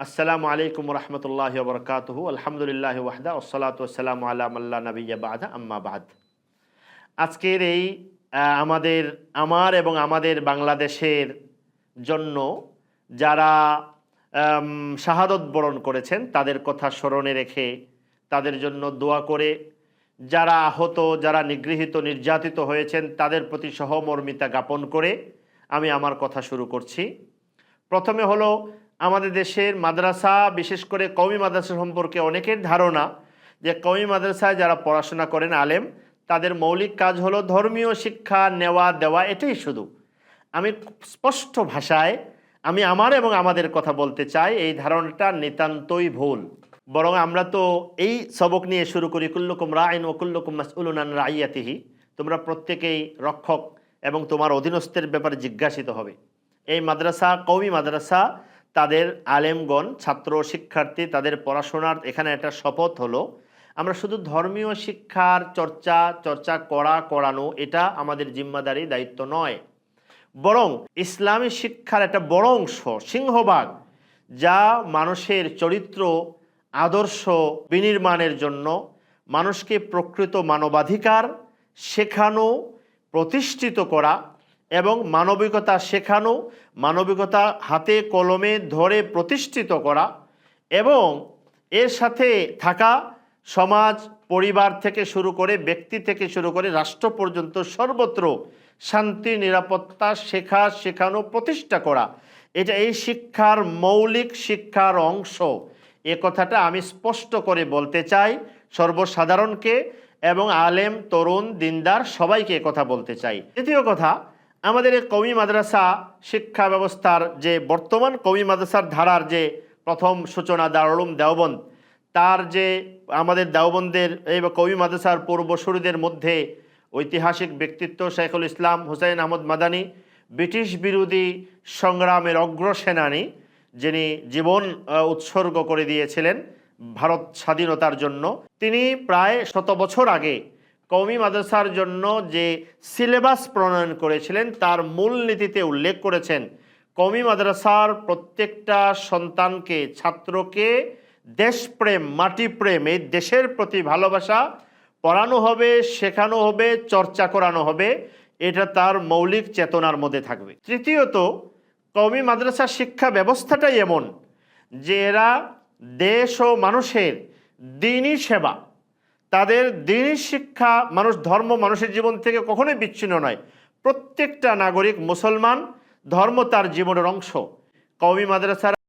আসসালামু আলাইকুম রহমতুল্লাহ বরকাতহু আলহামদুলিল্লাহ ওয়াহদা ওসলাত ওসালাম আলাম আল্লাহ নবিয়া বাদা, আম্মা বাদ। আজকের এই আমাদের, আমার এবং আমাদের বাংলাদেশের জন্য যারা শাহাদত বরণ করেছেন, তাদের কথা স্মরণে রেখে তাদের জন্য দোয়া করে যারা আহত, যারা নিগৃহীত, নির্যাতিত হয়েছেন, তাদের প্রতি সহমর্মিতা জ্ঞাপন করে আমি আমার কথা শুরু করছি। প্রথমে হলো আমাদের দেশের মাদ্রাসা, বিশেষ করে কওমি মাদ্রাসা সম্পর্কে অনেকের ধারণা যে কওমি মাদ্রাসায় যারা পড়াশোনা করেন আলেম, তাদের মৌলিক কাজ হলো ধর্মীয় শিক্ষা নেওয়া, দেওয়া, এটাই শুধু। আমি স্পষ্ট ভাষায় আমি আমার এবং আমাদের কথা বলতে চাই, এই ধারণাটা নিতান্তই ভুল। বরং আমরা তো এই সবক নিয়ে শুরু করি, কুল্লুকুম রায়ন ও কুল্লুকুম মাসউলুনান রাইয়াতিহি। তোমরা প্রত্যেকেই রক্ষক এবং তোমার অধীনস্থের ব্যাপারে জিজ্ঞাসিত হবে। এই মাদ্রাসা কৌমি মাদ্রাসা তাদের আলেমগণ, ছাত্র শিক্ষার্থী, তাদের পড়াশোনার এখানে একটা শপথ হলো, আমরা শুধু ধর্মীয় শিক্ষার চর্চা চর্চা করা, করানো, এটা আমাদের জিম্মাদারি, দায়িত্ব নয়। বরং ইসলামী শিক্ষার একটা বড় অংশ, সিংহভাগ, যা মানুষের চরিত্র, আদর্শ বিনির্মাণের জন্য মানুষকে প্রকৃত মানবাধিকার শেখানো, প্রতিষ্ঠিত করা এবং মানবিকতা শেখানো, মানবিকতা হাতে কলমে ধরে প্রতিষ্ঠিত করা এবং এর সাথে থাকা সমাজ, পরিবার থেকে শুরু করে ব্যক্তি থেকে শুরু করে রাষ্ট্র পর্যন্ত সর্বত্র শান্তি, নিরাপত্তা শেখা, শেখানো, প্রতিষ্ঠা করা। এটা এই শিক্ষার মৌলিক শিক্ষার অংশ। এ কথাটা আমি স্পষ্ট করে বলতে চাই সর্বসাধারণকে এবং আলেম, তরুণ, দিনদার সবাইকে কথা বলতে চাই। দ্বিতীয় কথা আমাদের এই কওমি মাদ্রাসা শিক্ষা ব্যবস্থার যে বর্তমান কওমি মাদ্রাসার ধারার যে প্রথম সূচনা দারুলুম দেওবন্দ, তার যে আমাদের দেওবন্দের এই কওমি মাদ্রাসার পূর্বসূরিদের মধ্যে ঐতিহাসিক ব্যক্তিত্ব শেখুল ইসলাম হুসাইন আহমদ মাদানি, ব্রিটিশ বিরোধী সংগ্রামের অগ্রসেনানী, যিনি জীবন উৎসর্গ করে দিয়েছিলেন ভারত স্বাধীনতার জন্য, তিনি প্রায় শত বছর আগে কওমি মাদ্রাসার জন্য যে সিলেবাস প্রণয়ন করেছিলেন, তার মূলনীতিতে উল্লেখ করেছেন, কওমি মাদ্রাসার প্রত্যেকটা সন্তানকে, ছাত্রকে দেশপ্রেম, মাটিপ্রেম, এই দেশের প্রতি ভালোবাসা পড়ানো হবে, শেখানো হবে, চর্চা করানো হবে, এটা তার মৌলিক চেতনার মধ্যে থাকবে। তৃতীয়ত, কওমি মাদ্রাসা শিক্ষা ব্যবস্থাটাই এমন যে এরা দেশ ও মানুষের দিনই সেবা তাদের দিন শিক্ষা মানুষ, ধর্ম মানুষের জীবন থেকে কখনোই বিচ্ছিন্ন নয়। প্রত্যেকটা নাগরিক মুসলমান, ধর্ম তার জীবনের অংশ। কওমি মাদ্রাসার